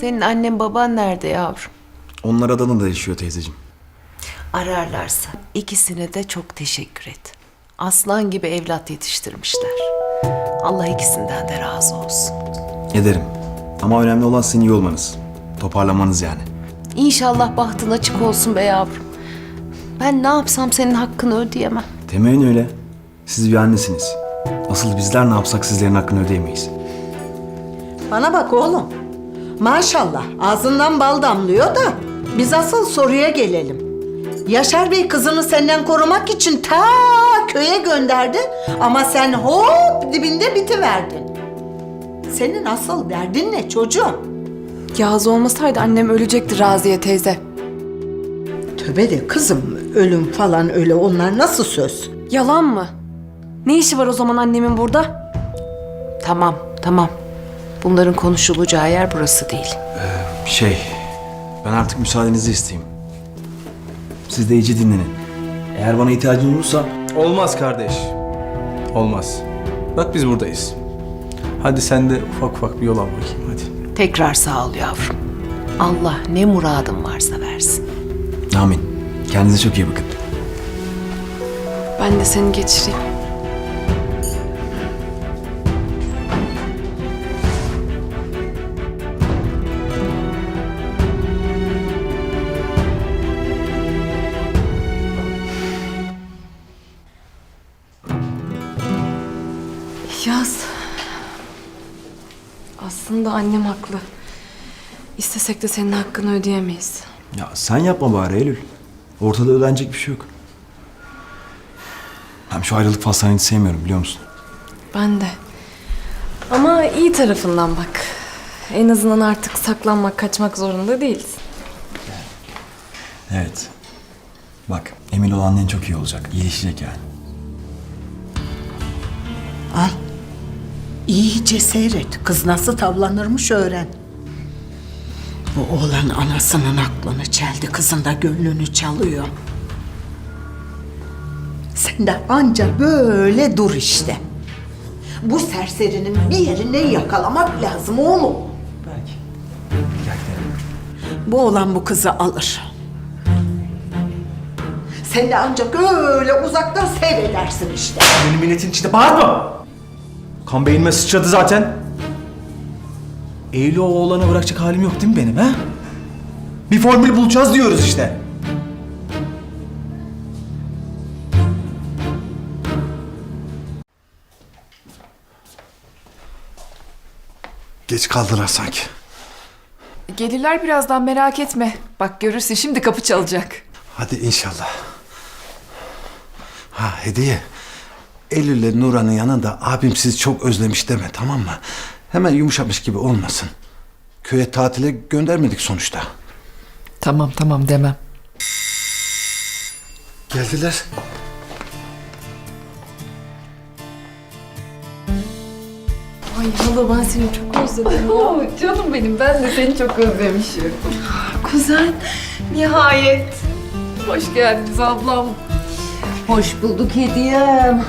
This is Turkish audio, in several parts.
Senin annen baban nerede yavrum? Onlar Adana'da yaşıyor teyzeciğim. Ararlarsa ikisine de çok teşekkür et. Aslan gibi evlat yetiştirmişler. Allah ikisinden de razı olsun. Ederim. Ama önemli olan sizin iyi olmanız. Toparlamanız yani. İnşallah bahtın açık olsun be yavrum. Ben ne yapsam senin hakkını ödeyemem. Demeyin öyle. Siz bir annesiniz. Asıl bizler ne yapsak sizlerin hakkını ödeyemeyiz. Bana bak oğlum. Maşallah ağzından bal damlıyor da biz asıl soruya gelelim. Yaşar Bey kızını senden korumak için ta köye gönderdi ama sen hop dibinde bitiverdin. Senin asıl derdin ne çocuğum? Yağız olmasaydı annem ölecekti Raziye teyze. Töbe de kızım ölüm falan öyle onlar nasıl söz? Yalan mı? Ne işi var o zaman annemin burada? Tamam, tamam. Bunların konuşulacağı yer burası değil. Şey, ben artık müsaadenizi isteyeyim. Siz de iyice dinlenin. Eğer bana ihtiyacın olursa Olmaz kardeş. Olmaz. Bak biz buradayız. Hadi sen de ufak ufak bir yol al bakayım hadi. Tekrar sağ ol yavrum. Allah ne muradın varsa versin. amin. Kendinize çok iyi bakın. Ben de seni geçireyim. Yaz. Aslında annem haklı. İstesek de senin hakkını ödeyemeyiz. Ya sen yapma bari Eylül. Ortada ödenecek bir şey yok. Hem şu ayrılık faslını hiç sevmiyorum biliyor musun? Ben de. Ama iyi tarafından bak. En azından artık saklanmak, kaçmak zorunda değiliz. Evet. Bak emin ol annen çok iyi olacak. İyileşecek yani. İyice seyret. Kız nasıl tavlanırmış öğren. Bu oğlan anasının aklını çeldi. Kızın da gönlünü çalıyor. Sen de anca böyle dur işte. Bu serserinin bir yerine yakalamak lazım oğlum. Belki. Bu oğlan bu kızı alır. Sen de ancak öyle uzaktan seyredersin işte. Benim milletin içinde bağırma! Kan beynime sıçradı zaten. Eylül o oğlana bırakacak halim yok değil mi benim ha? Bir formül bulacağız diyoruz işte. Geç kaldılar sanki. Gelirler birazdan merak etme. Bak görürsün şimdi kapı çalacak. Hadi inşallah. Ha hediye. Eylül'le Nuran'ın yanında abim sizi çok özlemiş deme tamam mı? Hemen yumuşamış gibi olmasın. Köye tatile göndermedik sonuçta. Tamam tamam demem. Geldiler. Ay hala ben seni çok özledim. Oo, canım benim ben de seni çok özlemişim. Kuzen, nihayet. Hoş geldiniz ablam. Hoş bulduk hediyem.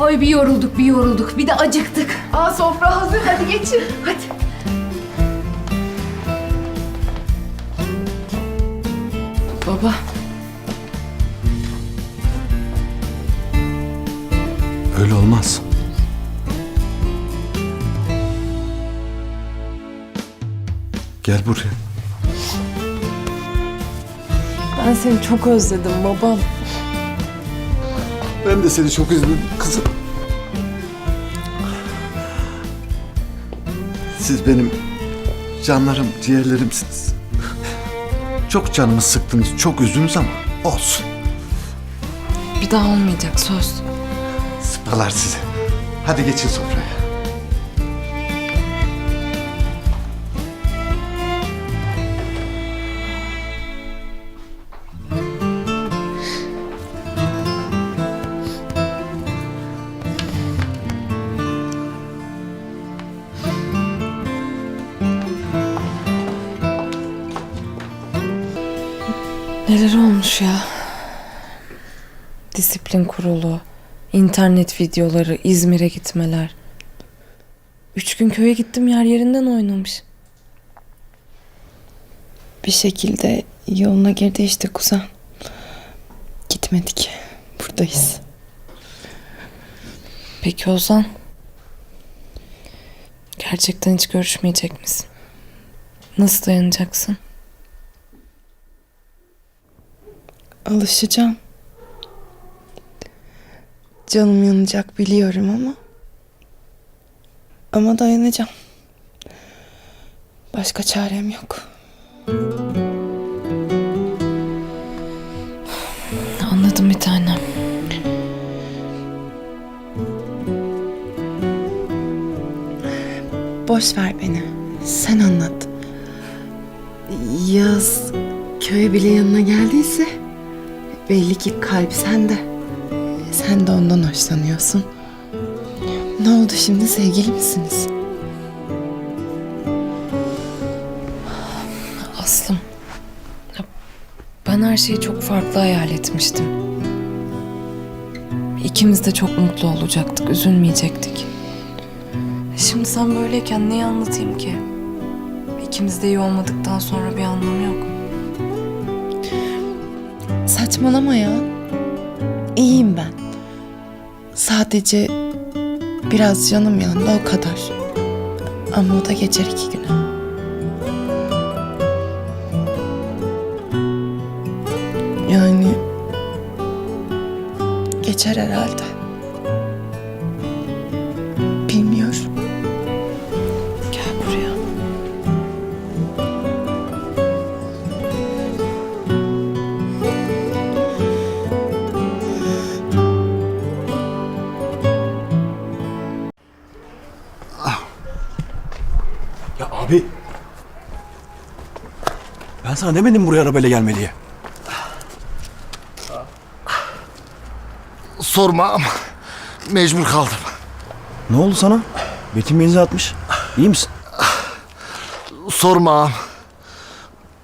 Ay bir yorulduk bir yorulduk bir de acıktık. Aa sofra hazır hadi geçin. Hadi. Baba, Öyle olmaz. Gel buraya. ben seni çok özledim babam. Ben de seni çok üzüldüm kızım. Siz benim canlarım, ciğerlerimsiniz. Çok canımı sıktınız, çok üzdünüz ama olsun. Bir daha olmayacak söz. Sıpalar sizi. Hadi geçin sofraya. Disiplin kurulu, internet videoları, İzmir'e gitmeler. Üç gün köye gittim yer yerinden oynamış. bir şekilde yoluna girdi işte kuzen. Gitmedik. Buradayız. Peki Ozan? Gerçekten hiç görüşmeyecek misin? Nasıl dayanacaksın? Alışacağım. Canım yanacak biliyorum ama. Ama dayanacağım. Başka çarem yok. Anladım bir tanem. Boş ver beni. Sen anlat. Yaz köye bile yanına geldiyse belli ki kalp sende. Sen de ondan hoşlanıyorsun. Ne oldu şimdi sevgili misiniz? Aslım. Ben her şeyi çok farklı hayal etmiştim. İkimiz de çok mutlu olacaktık, üzülmeyecektik. Şimdi sen böyleyken neyi anlatayım ki? İkimiz de iyi olmadıktan sonra bir anlamı yok. Saçmalama ya. İyiyim ben. Sadece biraz canım yandı o kadar. Ama o da geçer iki güne. Yani geçer herhalde. Sana demedim buraya arabayla gelme diye. Sorma ama mecbur kaldım. Ne oldu sana? Betim benzi atmış. İyi misin? Sorma ağam.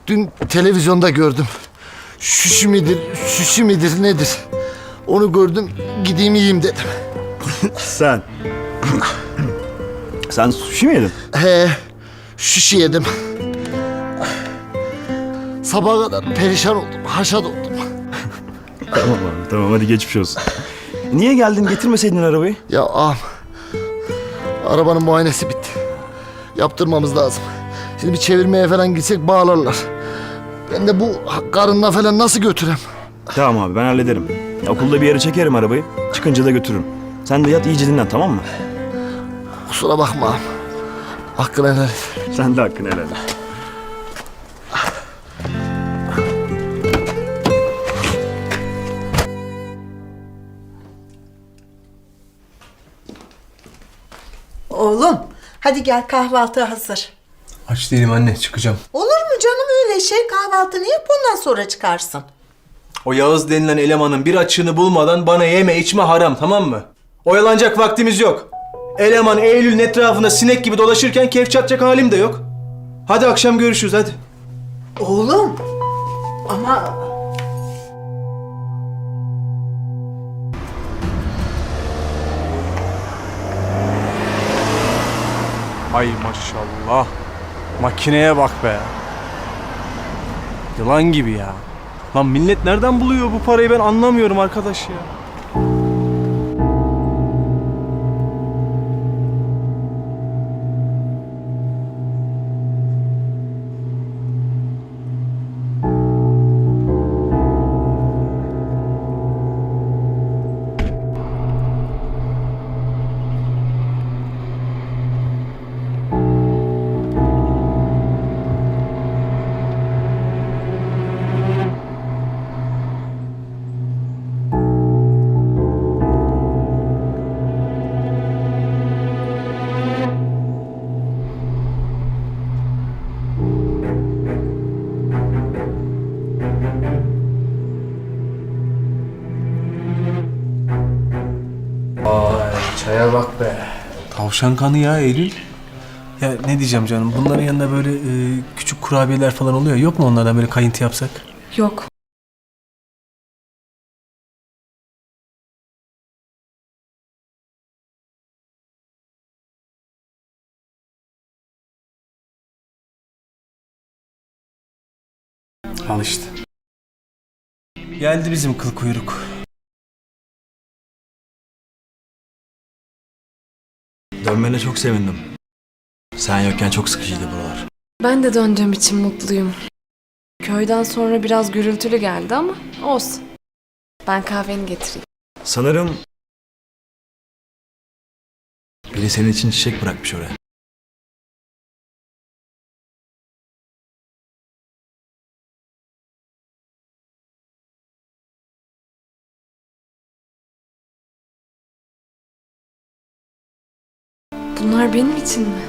Dün televizyonda gördüm. Şüşü midir, şüşü midir nedir? Onu gördüm, gideyim yiyeyim dedim. Sen. Sen sushi mi yedin? He, şüşü yedim. Sabaha kadar perişan oldum, haşat oldum. Tamam abi tamam hadi geçmiş olsun. Niye geldin getirmeseydin arabayı? Ya ağam, arabanın muayenesi bitti. Yaptırmamız lazım. Şimdi bir çevirmeye falan gitsek bağlarlar. Ben de bu karınla falan nasıl götürem? Tamam abi ben hallederim. Ya, okulda bir yere çekerim arabayı. Çıkınca da götürürüm. Sen de yat iyice dinlen tamam mı? Kusura bakma ağam. Hakkını helal et. Sen de hakkını helal et. Oğlum hadi gel kahvaltı hazır. Aç değilim anne çıkacağım. Olur mu canım öyle şey kahvaltını yap ondan sonra çıkarsın. O Yağız denilen elemanın bir açığını bulmadan bana yeme içme haram tamam mı? Oyalanacak vaktimiz yok. Eleman Eylül'ün etrafında sinek gibi dolaşırken keyif çatacak halim de yok. Hadi akşam görüşürüz hadi. Oğlum ama Ay maşallah. Makineye bak be. Yılan gibi ya. Lan millet nereden buluyor bu parayı ben anlamıyorum arkadaş ya. Tavşan kanı ya Eylül. Ya ne diyeceğim canım bunların yanında böyle e, küçük kurabiyeler falan oluyor. Yok mu onlardan böyle kayıntı yapsak? Yok. Al işte. Geldi bizim kıl kuyruk. Dönmene çok sevindim. Sen yokken çok sıkıcıydı buralar. Ben de döneceğim için mutluyum. Köyden sonra biraz gürültülü geldi ama olsun. Ben kahveni getireyim. Sanırım... Biri senin için çiçek bırakmış oraya. Bunlar benim için mi?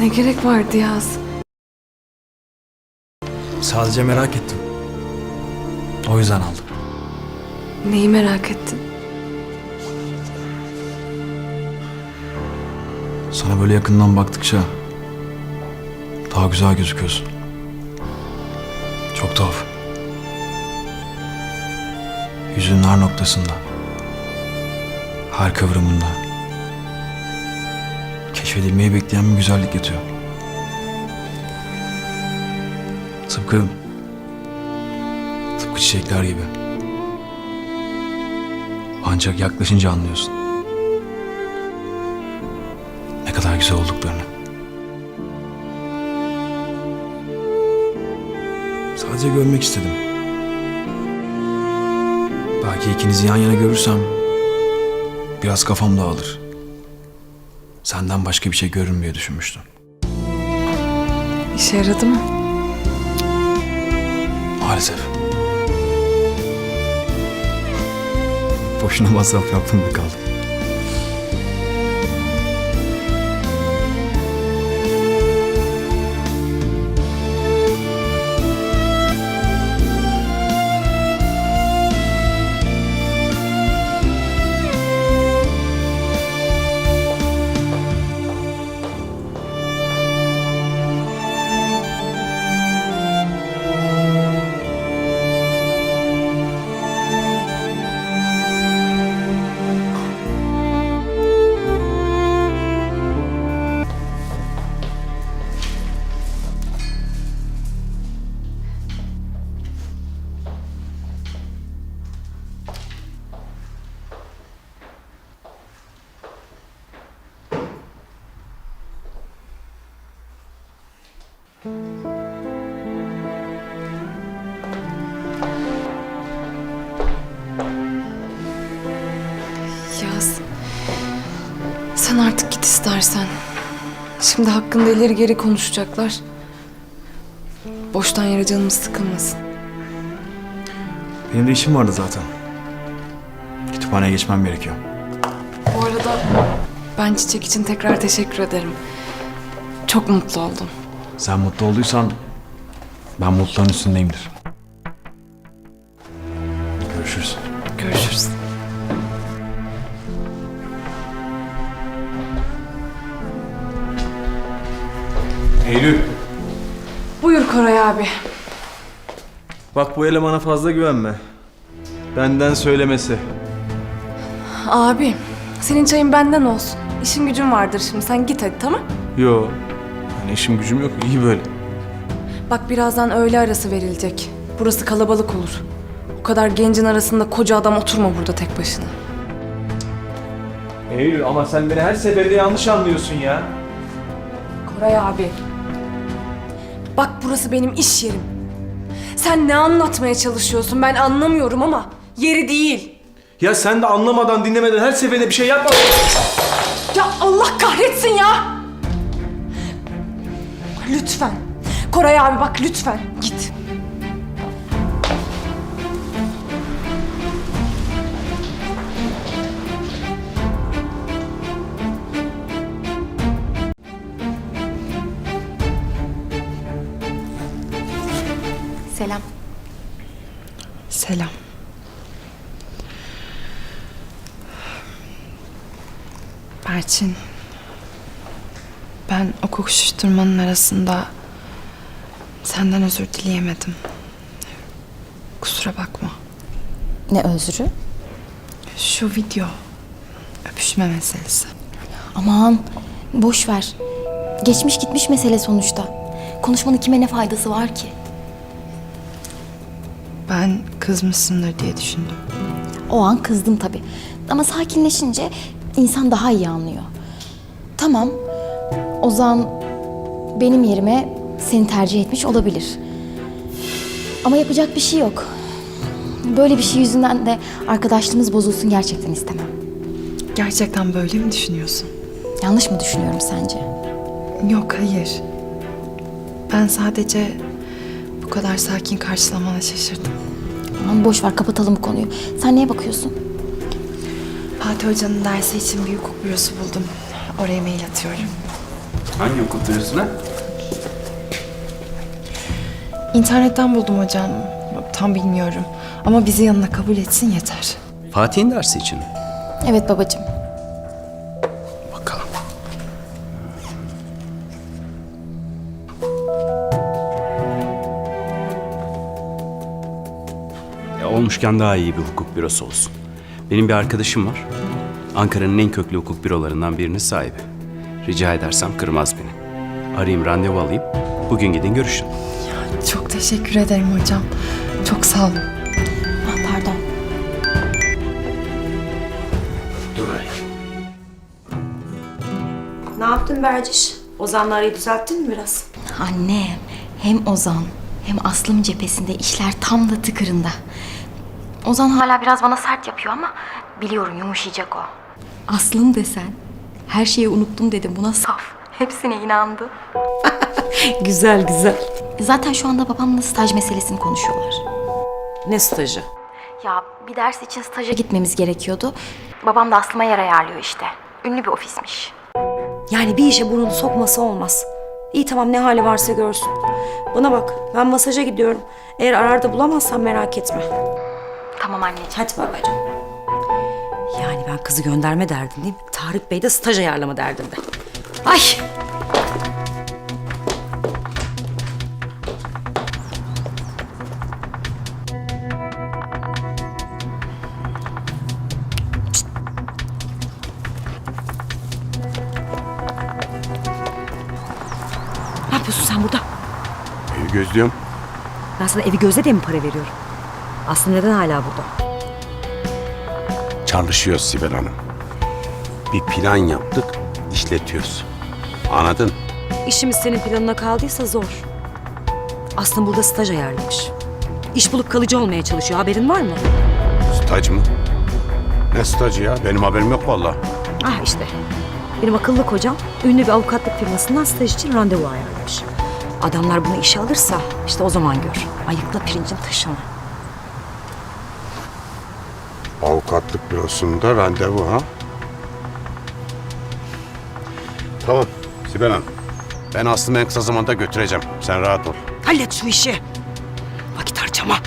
Ne gerek vardı Yaz? Sadece merak ettim. O yüzden aldım. Neyi merak ettin? Sana böyle yakından baktıkça daha güzel gözüküyorsun. Çok tuhaf. Yüzünün her noktasında, her kıvrımında keşfedilmeyi bekleyen bir güzellik yatıyor. Tıpkı tıpkı çiçekler gibi. Ancak yaklaşınca anlıyorsun ne kadar güzel olduklarını. Sadece görmek istedim. Belki ikinizi yan yana görürsem biraz kafam dağılır. Senden başka bir şey görürüm diye düşünmüştüm. İşe yaradı mı? Maalesef. Boşuna masraf yaptım da kaldım. Sen artık git istersen. Şimdi hakkında ileri geri konuşacaklar. Boştan yere canımız sıkılmasın. Benim de işim vardı zaten. Kütüphaneye geçmem gerekiyor. Bu arada ben çiçek için tekrar teşekkür ederim. Çok mutlu oldum. Sen mutlu olduysan ben mutluluğun üstündeyimdir. Bu elemana fazla güvenme. Benden söylemesi. Abi, senin çayın benden olsun. İşin gücün vardır şimdi. Sen git hadi tamam? Yo. Yani işim gücüm yok. iyi böyle. Bak birazdan öğle arası verilecek. Burası kalabalık olur. O kadar gencin arasında koca adam oturma burada tek başına. Eylül ama sen beni her seferinde yanlış anlıyorsun ya. Koray abi. Bak burası benim iş yerim. Sen ne anlatmaya çalışıyorsun ben anlamıyorum ama yeri değil. Ya sen de anlamadan dinlemeden her seferinde bir şey yapma. Ya Allah kahretsin ya! Lütfen. Koray abi bak lütfen git. Selam. Selam. Berçin. Ben o kokuşturmanın arasında senden özür dileyemedim. Kusura bakma. Ne özrü? Şu video öpüşme meselesi. Aman boş ver. Geçmiş gitmiş mesele sonuçta. Konuşmanın kime ne faydası var ki? Ben kızmışsındır diye düşündüm. O an kızdım tabii. Ama sakinleşince insan daha iyi anlıyor. Tamam, Ozan benim yerime seni tercih etmiş olabilir. Ama yapacak bir şey yok. Böyle bir şey yüzünden de arkadaşlığımız bozulsun gerçekten istemem. Gerçekten böyle mi düşünüyorsun? Yanlış mı düşünüyorum sence? Yok hayır. Ben sadece bu kadar sakin karşılamana şaşırdım. Aman boş ver kapatalım bu konuyu. Sen neye bakıyorsun? Fatih Hoca'nın dersi için bir hukuk bürosu buldum. Oraya mail atıyorum. Hangi diyorsun ha? İnternetten buldum hocam. Tam bilmiyorum. Ama bizi yanına kabul etsin yeter. Fatih'in dersi için mi? Evet babacığım. Ya olmuşken daha iyi bir hukuk bürosu olsun. Benim bir arkadaşım var. Ankara'nın en köklü hukuk bürolarından birinin sahibi. Rica edersem kırmaz beni. Arayayım randevu alayım. Bugün gidin görüşün. Çok teşekkür ederim hocam. Çok sağ olun. Ah pardon. Ne yaptın Berciş? Ozan'la arayı düzelttin mi biraz? Anne, hem Ozan hem Aslım cephesinde işler tam da tıkırında. Ozan hala biraz bana sert yapıyor ama biliyorum yumuşayacak o. Aslım desen, her şeyi unuttum dedim buna saf. Hepsine inandı. Güzel güzel. Zaten şu anda babamla staj meselesini konuşuyorlar. Ne stajı? Ya bir ders için staja gitmemiz gerekiyordu. Babam da Aslıma yer ayarlıyor işte. Ünlü bir ofismiş. Yani bir işe burnunu sokması olmaz. İyi tamam ne hali varsa görsün. Bana bak ben masaja gidiyorum. Eğer ararda bulamazsam merak etme. Tamam anneciğim. Hadi babacığım. Yani ben kızı gönderme derdindeyim. Tarık Bey de staj ayarlama derdinde. Ay! Ne yapıyorsun sen burada? Evi gözlüyorum. Ben sana evi gözle diye mi para veriyorum? Aslı neden hala burada? Çalışıyoruz Sibel Hanım. Bir plan yaptık, işletiyoruz. Anladın? İşimiz senin planına kaldıysa zor. Aslında burada staj ayarlamış. İş bulup kalıcı olmaya çalışıyor. Haberin var mı? Staj mı? Ne stajı ya? Benim haberim yok vallahi. Ah işte. Benim akıllı kocam ünlü bir avukatlık firmasından staj için randevu ayarlamış. Adamlar bunu işe alırsa işte o zaman gör. Ayıkla pirincin taşını. Avukatlık bürosunda randevu ha? Tamam Sibel Hanım. Ben Aslı'mı en kısa zamanda götüreceğim. Sen rahat ol. Hallet şu işi. Vakit harcama.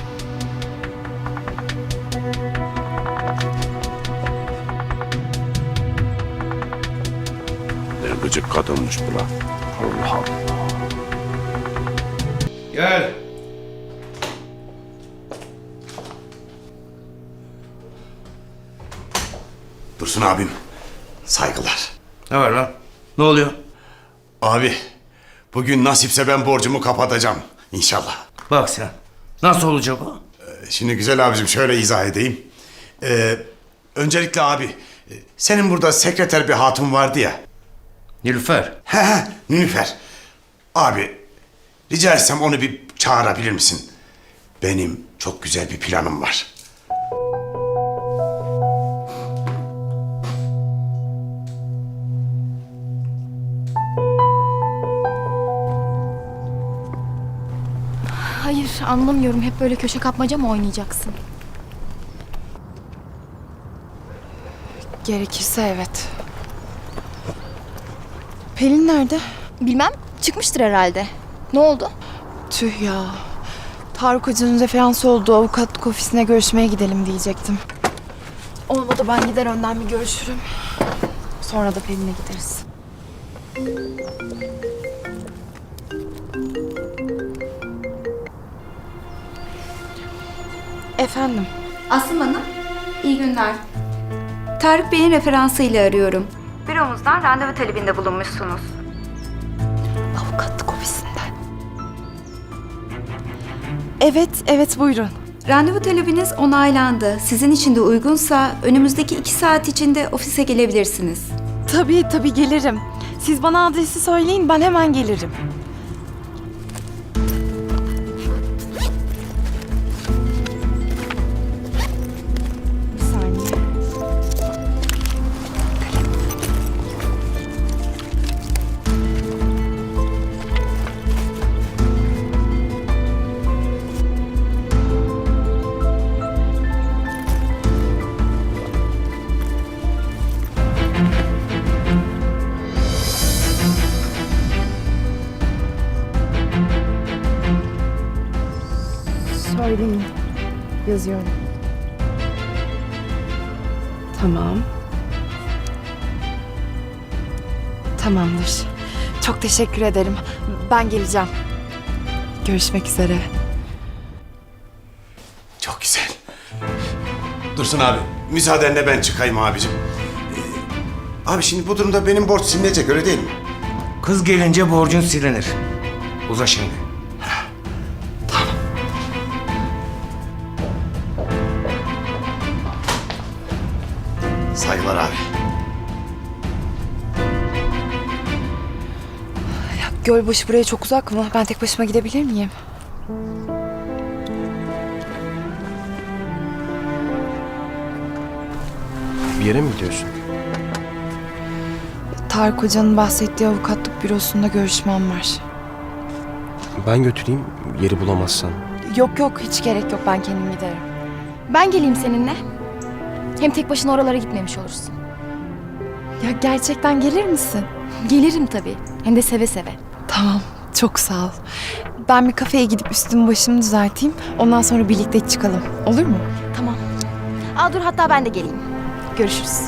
Ne gıcık kadınmış bu lan. Allah Allah. Gel. Dursun abim. Saygılar. Ne var lan? Ne oluyor? Abi bugün nasipse ben borcumu kapatacağım. İnşallah. Bak sen. Nasıl olacak o? Şimdi güzel abicim şöyle izah edeyim. Ee, öncelikle abi e, senin burada sekreter bir hatun vardı ya. Nilüfer. He he Nilüfer. Abi rica etsem onu bir çağırabilir misin? Benim çok güzel bir planım var. Anlamıyorum. Hep böyle köşe kapmaca mı oynayacaksın? Gerekirse evet. Pelin nerede? Bilmem. Çıkmıştır herhalde. Ne oldu? Tüh ya. Tarık Hoca'nın referansı olduğu avukatlık ofisine görüşmeye gidelim diyecektim. Olmadı ben gider önden bir görüşürüm. Sonra da Pelin'e gideriz. Efendim? Aslım Hanım, iyi günler. Tarık Bey'in referansıyla arıyorum. Büromuzdan randevu talebinde bulunmuşsunuz. Avukatlık ofisinden. Evet, evet buyurun. Randevu talebiniz onaylandı. Sizin için de uygunsa önümüzdeki iki saat içinde ofise gelebilirsiniz. Tabii tabii gelirim. Siz bana adresi söyleyin ben hemen gelirim. Tamamdır. Çok teşekkür ederim. Ben geleceğim. Görüşmek üzere. Çok güzel. Dursun abi, müsaadenle ben çıkayım abicim. Ee, abi şimdi bu durumda benim borç silinecek öyle değil mi? Kız gelince borcun silinir. Uza şimdi. Gölbaşı buraya çok uzak mı? Ben tek başıma gidebilir miyim? Bir yere mi gidiyorsun? Tarık Hoca'nın bahsettiği avukatlık bürosunda görüşmem var. Ben götüreyim yeri bulamazsan. Yok yok hiç gerek yok ben kendim giderim. Ben geleyim seninle. Hem tek başına oralara gitmemiş olursun. Ya gerçekten gelir misin? Gelirim tabii. Hem de seve seve. Tamam çok sağ ol. Ben bir kafeye gidip üstümü başımı düzelteyim. Ondan sonra birlikte çıkalım. Olur mu? Tamam. Aa dur hatta ben de geleyim. Görüşürüz.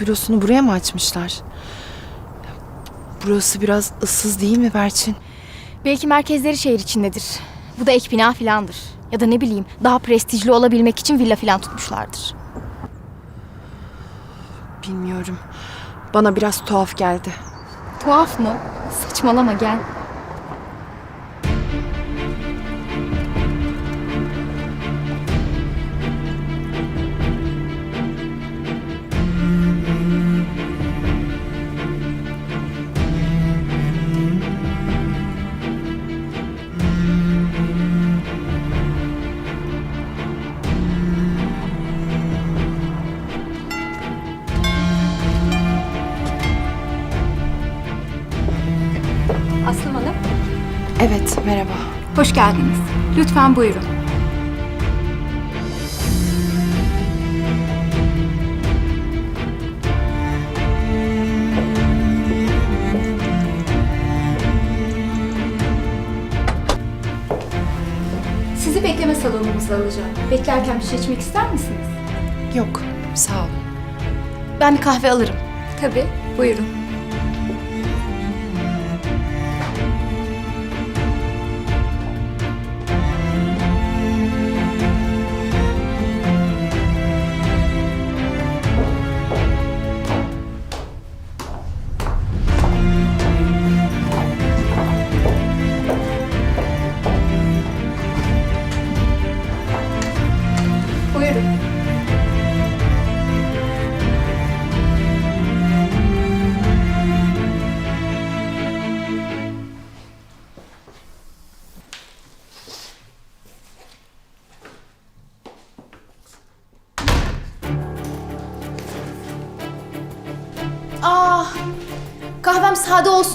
Bürosunu buraya mı açmışlar? Burası biraz ıssız değil mi Berçin? Belki merkezleri şehir içindedir. Bu da ek bina filandır. Ya da ne bileyim daha prestijli olabilmek için villa filan tutmuşlardır. Bilmiyorum. Bana biraz tuhaf geldi. Tuhaf mı? Saçmalama gel. Evet merhaba. hoş geldiniz. Lütfen buyurun. Sizi bekleme salonumuza alacağım. Beklerken bir şey içmek ister misiniz? Yok sağ ol. Ben bir kahve alırım. Tabii. Buyurun.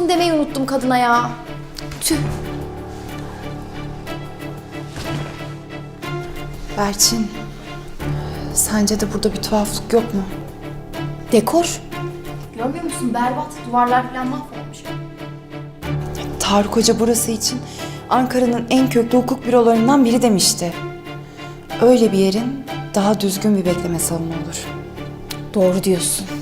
Demeyi unuttum kadına ya. Tüh. Berçin. Sence de burada bir tuhaflık yok mu? Dekor. Görmüyor musun? Berbat. Duvarlar falan mahvolmuş. Tarık Hoca burası için Ankara'nın en köklü hukuk bürolarından biri demişti. öyle bir yerin daha düzgün bir bekleme salonu olur. Doğru diyorsun.